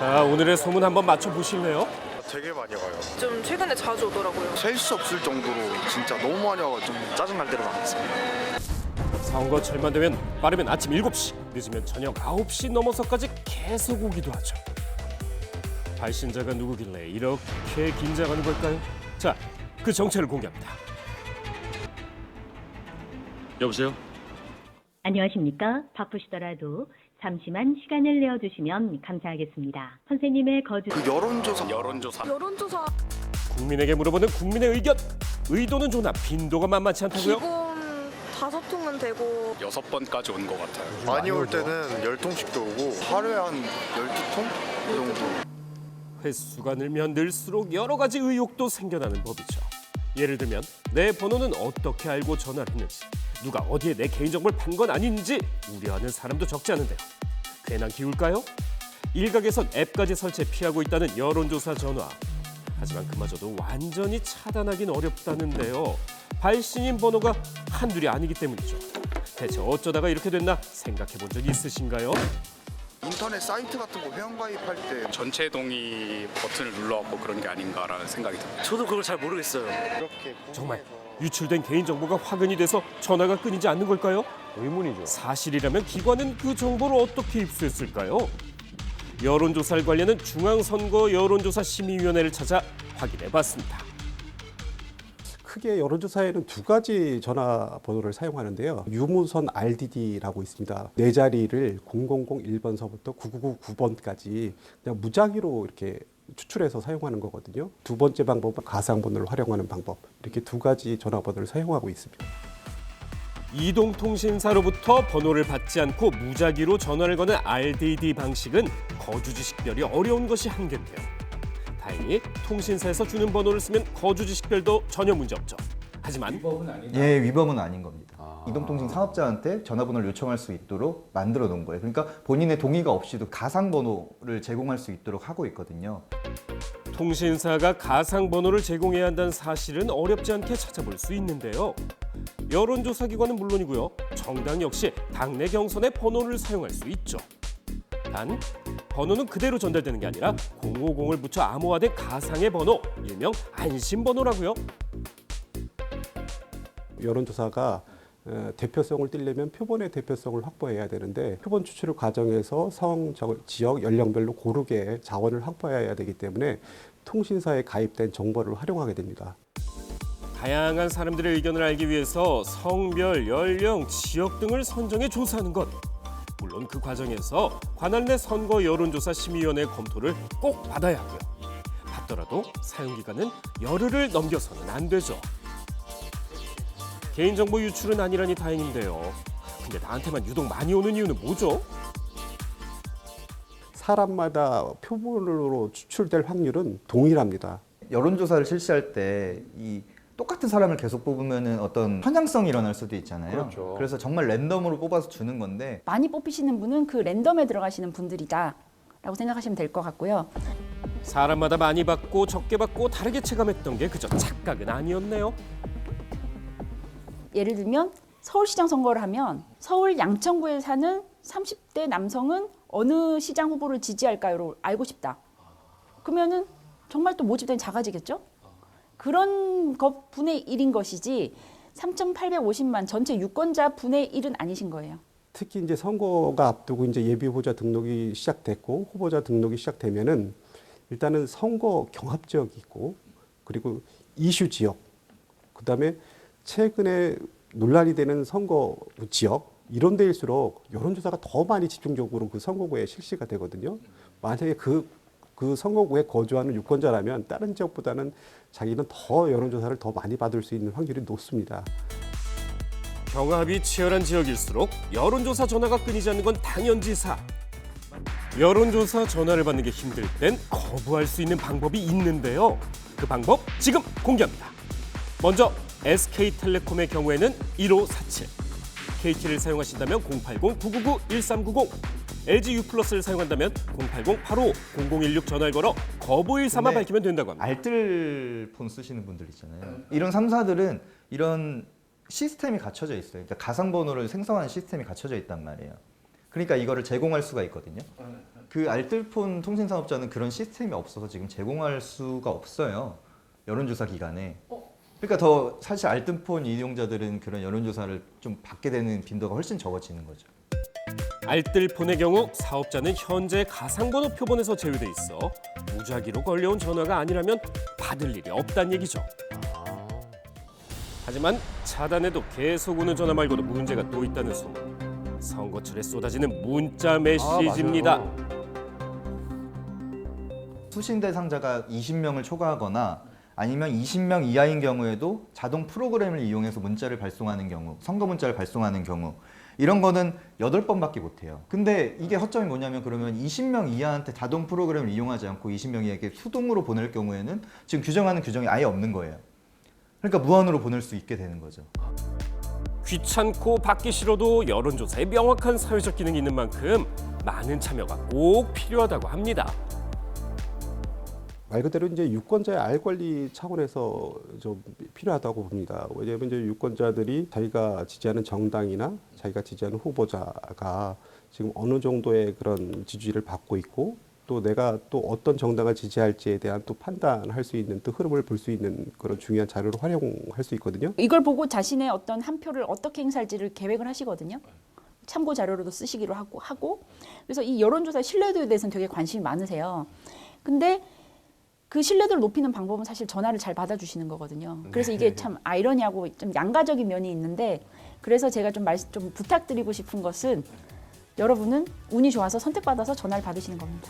자, 오늘의 소문 한번 맞춰 보실래요? 되게 많이 와요. 좀 최근에 자주 오더라고요. 셀 수 없을 정도로 진짜 너무 많이 와가지고 짜증날 때가 많습니다. 선거철만 되면 빠르면 아침 7시, 늦으면 저녁 9시 넘어서까지 계속 오기도 하죠. 발신자가 누구길래 이렇게 긴장하는 걸까요? 자, 그 정체를 공개합니다. 여보세요? 안녕하십니까. 바쁘시더라도 잠시만 시간을 내어주시면 감사하겠습니다. 선생님의 거주 그 여론조사 여론조사. 여론조사 국민에게 물어보는 국민의 의견. 의도는 좋나 빈도가 만만치 않다고요? 기본 다섯 통은 되고 여섯 번까지 온 것 같아요. 많이 올 때는 열 통씩도 오고 하루에 한 열두 통그 정도. 횟수가 늘면 늘수록 여러 가지 의혹도 생겨나는 법이죠. 예를 들면 내 번호는 어떻게 알고 전화를 했는지, 누가 어디에 내 개인정보를 판 건 아닌지 우려하는 사람도 적지 않은데요. 괜한 기울까요? 일각에선 앱까지 설치해 피하고 있다는 여론조사 전화. 하지만 그마저도 완전히 차단하긴 어렵다는데요. 발신인 번호가 한둘이 아니기 때문이죠. 대체 어쩌다가 이렇게 됐나 생각해 본 적이 있으신가요? 인터넷 사이트 같은 거 회원가입할 때 전체 동의 버튼을 눌러갖고 그런 게 아닌가라는 생각이 듭니다. 저도 그걸 잘 모르겠어요. 이렇게 정말 유출된 개인정보가 확인이 돼서 전화가 끊이지 않는 걸까요? 의문이죠. 사실이라면 기관은 그 정보를 어떻게 입수했을까요? 여론조사를 관리하는 중앙선거 여론조사 심의위원회를 찾아 확인해봤습니다. 크게 여론조사에는 두 가지 전화번호를 사용하는데요. 유무선 RDD라고 있습니다. 네 자리를 0001번서부터 9999번까지 그냥 무작위로 이렇게 추출해서 사용하는 거거든요. 두 번째 방법은 가상번호를 활용하는 방법. 이렇게 두 가지 전화번호를 사용하고 있습니다. 이동통신사로부터 번호를 받지 않고 무작위로 전화를 거는 RDD 방식은 거주지 식별이 어려운 것이 한계인데요. 다행히 통신사에서 주는 번호를 쓰면 거주지 식별도 전혀 문제 없죠. 하지만 예, 위법은 아닌 겁니다. 이동통신 사업자한테 전화번호를 요청할 수 있도록 만들어 놓은 거예요. 그러니까 본인의 동의가 없이도 가상 번호를 제공할 수 있도록 하고 있거든요. 통신사가 가상 번호를 제공해야 한다는 사실은 어렵지 않게 찾아볼 수 있는데요. 여론조사 기관은 물론이고요. 정당 역시 당내 경선에 번호를 사용할 수 있죠. 단 번호는 그대로 전달되는 게 아니라 050을 붙여 암호화된 가상의 번호, 일명 안심 번호라고요. 여론조사가 어, 대표성을 띠려면 표본의 대표성을 확보해야 되는데 표본 추출 과정에서 성, 저- 지역, 연령별로 고르게 자원을 확보해야 되기 때문에 통신사에 가입된 정보를 활용하게 됩니다. 다양한 사람들의 의견을 알기 위해서 성별, 연령, 지역 등을 선정해 조사하는 것. 물론 그 과정에서 관할 내 선거 여론조사 심의위원회 검토를 꼭 받아야 하고요. 받더라도 사용 기간은 열흘을 넘겨서는 안 되죠. 개인정보 유출은 아니라니 다행인데요. 근데 나한테만 유독 많이 오는 이유는 뭐죠? 사람마다 표본으로 추출될 확률은 동일합니다. 여론조사를 실시할 때 이 똑같은 사람을 계속 뽑으면은 어떤 편향성이 일어날 수도 있잖아요. 그래서 정말 랜덤으로 뽑아서 주는 건데 많이 뽑히시는 분은 그 랜덤에 들어가시는 분들이다. 라고 생각하시면 될 것 같고요. 사람마다 많이 받고 적게 받고 다르게 체감했던 게 그저 착각은 아니었네요. 예를 들면 서울시장 선거를 하면 서울 양천구에 사는 30대 남성은 어느 시장 후보를 지지할까요를 알고 싶다. 그러면은 정말 또 모집단이 작아지겠죠? 그런 것 분의 1인 것이지 3,850만 전체 유권자 분의 1은 아니신 거예요. 특히 이제 선거가 앞두고 이제 예비 후보자 등록이 시작됐고 후보자 등록이 시작되면은 일단은 선거 경합 지역이 있고 그리고 이슈 지역 그다음에 최근에 논란이 되는 선거 지역 이런 데일수록 여론조사가 더 많이 집중적으로 그 선거구에 실시가 되거든요. 만약에 그, 그 선거구에 거주하는 유권자라면 다른 지역보다는 자기는 더 여론조사를 더 많이 받을 수 있는 확률이 높습니다. 경합이 치열한 지역일수록 여론조사 전화가 끊이지 않는 건 당연지사. 여론조사 전화를 받는 게 힘들 땐 거부할 수 있는 방법이 있는데요. 그 방법 지금 공개합니다. 먼저 SK텔레콤의 경우에는 1547, KT를 사용하신다면 080-999-1390, LG U+를 사용한다면 080-85-0016 전화를 걸어 거부 일삼아 네. 밝히면 된다고 합니다. 알뜰 폰 쓰시는 분들 있잖아요. 이런 3사들은 이런 시스템이 갖춰져 있어요. 그러니까 가상 번호를 생성하는 시스템이 갖춰져 있단 말이에요. 그러니까 이거를 제공할 수가 있거든요. 그 알뜰폰 통신 사업자는 그런 시스템이 없어서 지금 제공할 수가 없어요. 여론조사 기간에. 그러니까 더 사실 알뜰폰 이용자들은 그런 여론조사를 좀 받게 되는 빈도가 훨씬 적어지는 거죠. 알뜰폰의 경우 사업자는 현재 가상번호 표본에서 제외돼 있어 무작위로 걸려온 전화가 아니라면 받을 일이 없다는 얘기죠. 하지만 차단해도 계속 오는 전화 말고도 문제가 또 있다는 소문. 선거철에 쏟아지는 문자 메시지입니다. 수신 대상자가 20명을 초과하거나 아니면 20명 이하인 경우에도 자동 프로그램을 이용해서 문자를 발송하는 경우, 선거 문자를 발송하는 경우 이런 거는 8번밖에 못 해요. 근데 이게 허점이 뭐냐면 그러면 20명 이하한테 자동 프로그램을 이용하지 않고 20명 이하에게 수동으로 보낼 경우에는 지금 규정하는 규정이 아예 없는 거예요. 그러니까 무한으로 보낼 수 있게 되는 거죠. 귀찮고 받기 싫어도 여론조사에 명확한 사회적 기능이 있는 만큼 많은 참여가 꼭 필요하다고 합니다. 말 그대로 이제 유권자의 알 권리 차원에서 좀 필요하다고 봅니다. 왜냐하면 이제 유권자들이 자기가 지지하는 정당이나 자기가 지지하는 후보자가 지금 어느 정도의 그런 지지를 받고 있고 또 내가 또 어떤 정당을 지지할지에 대한 또 판단할 수 있는 또 흐름을 볼 수 있는 그런 중요한 자료로 활용할 수 있거든요. 이걸 보고 자신의 어떤 한 표를 어떻게 행사할지를 계획을 하시거든요. 참고 자료로도 쓰시기로 하고 하고 그래서 이 여론조사 신뢰도에 대해서는 되게 관심이 많으세요. 근데 그 신뢰도를 높이는 방법은 사실 전화를 잘 받아주시는 거거든요. 그래서 이게 참 아이러니하고 좀 양가적인 면이 있는데 그래서 제가 좀, 말, 좀 부탁드리고 싶은 것은 여러분은 운이 좋아서 선택받아서 전화를 받으시는 겁니다.